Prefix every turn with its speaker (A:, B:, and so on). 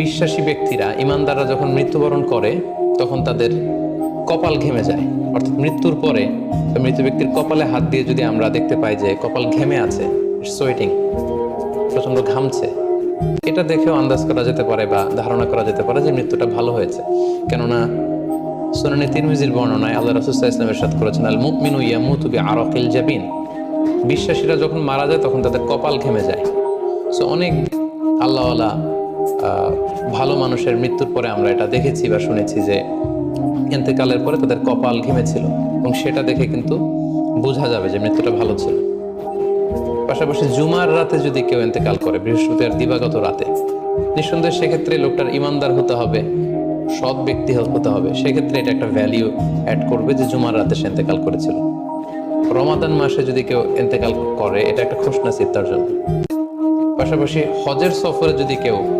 A: বিশ্বাসী ব্যক্তিরা, ইমানদাররা যখন মৃত্যুবরণ করে, তখন তাদের কপাল ঘেমে যায়। অর্থাৎ মৃত্যুর পরে মৃত ব্যক্তির কপালে হাত দিয়ে যদি আমরা দেখতে পাই যে কপাল ঘেমে আছে সোয়েটিং প্রচণ্ড ঘামছে, এটা দেখেও আন্দাজ করা যেতে পারে বা ধারণা করা যেতে পারে যে মৃত্যুটা ভালো হয়েছে। কেননা সোনানি তিরমিজির বর্ণনায় আল্লাহ রসুল্লাহ ইসলামের সাথ করেছেন আল মুকমিনু ইয়ামুতু বি আরকিল জাবিন। বিশ্বাসীরা যখন মারা যায়, তখন তাদের কপাল ঘেমে যায়। সো অনেক আল্লাহওয়ালা ভালো মানুষের মৃত্যুর পরে আমরা এটা দেখেছি বা শুনেছি যে এতেকালের পরে তাদের কপাল ঘেমেছিল এবং সেটা দেখে কিন্তু বোঝা যাবে যে মৃত্যুটা ভালো ছিল। পাশাপাশি জুমার রাতে যদি কেউ এতেকাল করে বৃহস্পতিবার দিবাগত রাতে, নিঃসন্দেহে সেক্ষেত্রে লোকটার ইমানদার হতে হবে, সৎ ব্যক্তি হতে হবে। সেক্ষেত্রে এটা একটা ভ্যালিউ অ্যাড করবে যে জুমার রাতে সে এতেকাল করেছিল। রমাদান মাসে যদি কেউ এতেকাল করে, এটা একটা খুশনাসিব তার জন্য। পাশাপাশি হজের সফরে যদি কেউ